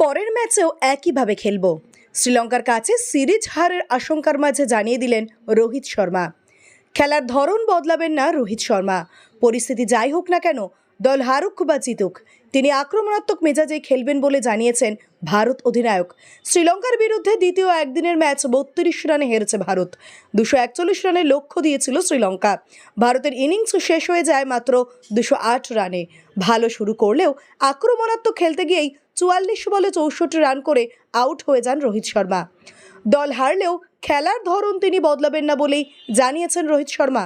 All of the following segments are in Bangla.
পরের ম্যাচেও একইভাবে খেলব। শ্রীলঙ্কার কাছে সিরিজ হারের আশঙ্কার মাঝে জানিয়ে দিলেন রোহিত শর্মা। খেলার ধরন বদলাবেন না রোহিত শর্মা। পরিস্থিতি যাই হোক না কেন, দল হারুক বা জিতুক, তিনি আক্রমণাত্মক মেজাজে খেলবেন বলে জানিয়েছেন ভারত অধিনায়ক। শ্রীলঙ্কার বিরুদ্ধে দ্বিতীয় একদিনের ম্যাচ বত্রিশ রানে হেরেছে ভারত। দুশো একচল্লিশ রানের লক্ষ্য দিয়েছিল শ্রীলঙ্কা। ভারতের ইনিংস শেষ হয়ে যায় মাত্র দুশো আট রানে। ভালো শুরু করলেও আক্রমণাত্মক খেলতে গিয়েই চুয়াল্লিশ বলে চৌষট্টি রান করে আউট হয়ে যান রোহিত শর্মা। দল হারলেও খেলার ধরন তিনি বদলাবেন না বলেই জানিয়েছেন রোহিত শর্মা।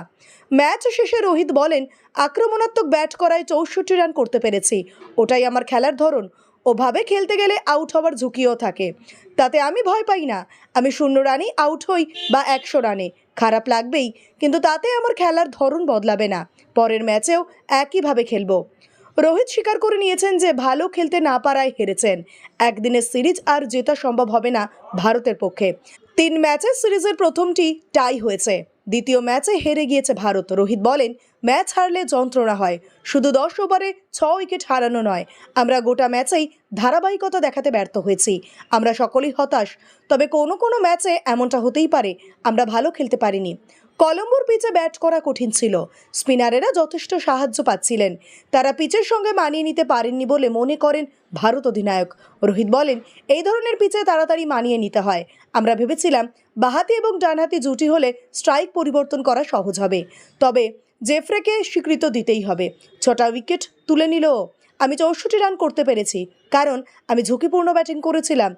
ম্যাচ শেষে রোহিত বলেন, আক্রমণাত্মক ব্যাট করায় চৌষট্টি রান করতে পেরেছি। ওটাই আমার খেলার ধরন। ওভাবে খেলতে গেলে আউট হওয়ার ঝুঁকিও থাকে। তাতে আমি ভয় পাই না। আমি শূন্য রানে আউট হই বা একশো রানে। খারাপ লাগবেই, কিন্তু তাতে আমার খেলার ধরন বদলাবে না। পরের ম্যাচেও একইভাবে খেলব। রোহিত স্বীকার করে নিয়েছেন যে ভালো খেলতে না পারায় হেরেছেন। একদিনের সিরিজ আর জেতা সম্ভব হবে না ভারতের পক্ষে। তিন ম্যাচের সিরিজের প্রথমটি টাই হয়েছে। দ্বিতীয় ম্যাচে হেরে গিয়েছে ভারত। রোহিত বলেন, ম্যাচ হারলে যন্ত্রণা হয়। শুধু দশ ওভারে ছ উইকেট হারানো নয়, আমরা গোটা ম্যাচেই ধারাবাহিকতা দেখাতে ব্যর্থ হয়েছি। আমরা সকলেই হতাশ, তবে কোনো কোনো ম্যাচে এমনটা হতেই পারে, আমরা ভালো খেলতে পারিনি। কলম্বোর পিচে ব্যাট করা কঠিন ছিল। স্পিনারেরা যথেষ্ট সাহায্য পাচ্ছিলেন। তারা পিচের সঙ্গে মানিয়ে নিতে পারেননি বলে মনে করেন ভারত অধিনায়ক। রোহিত বলেন, এই ধরনের পিচে তাড়াতাড়ি মানিয়ে নিতে হয়। আমরা ভেবেছিলাম, বাহাতি এবং ডানহাতি জুটি হলে স্ট্রাইক পরিবর্তন করা সহজ হবে। তবে জেফ্রেকে স্বীকৃত দিতেই হবে। ছটা উইকেট তুলে নিল আমি চৌষট্টি রান করতে পেরেছি, কারণ আমি ঝুঁকিপূর্ণ ব্যাটিং করেছিলাম।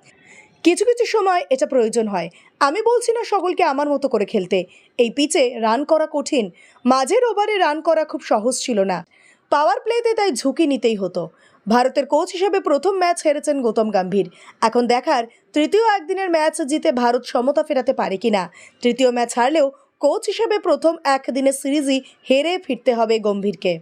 কিছু কিছু সময় এটা প্রয়োজন হয়। আমি বলছি না সকলকে আমার মতো করে খেলতে। এই পিচে রান করা কঠিন। মাঝের ওভারে রান করা খুব সহজ ছিল না। পাওয়ার প্লেতে তাই ঝুঁকি নিতেই হতো। ভারতের কোচ হিসেবে প্রথম ম্যাচ হেরেছেন গৌতম গম্ভীর। এখন দেখার তৃতীয় একদিনের ম্যাচ জিতে ভারত সমতা ফেরাতে পারে কিনা? তৃতীয় ম্যাচ হারলেও কোচ হিসেবে প্রথম একদিনের সিরিজই হেরে ফিরতে হবে গম্ভীরকে।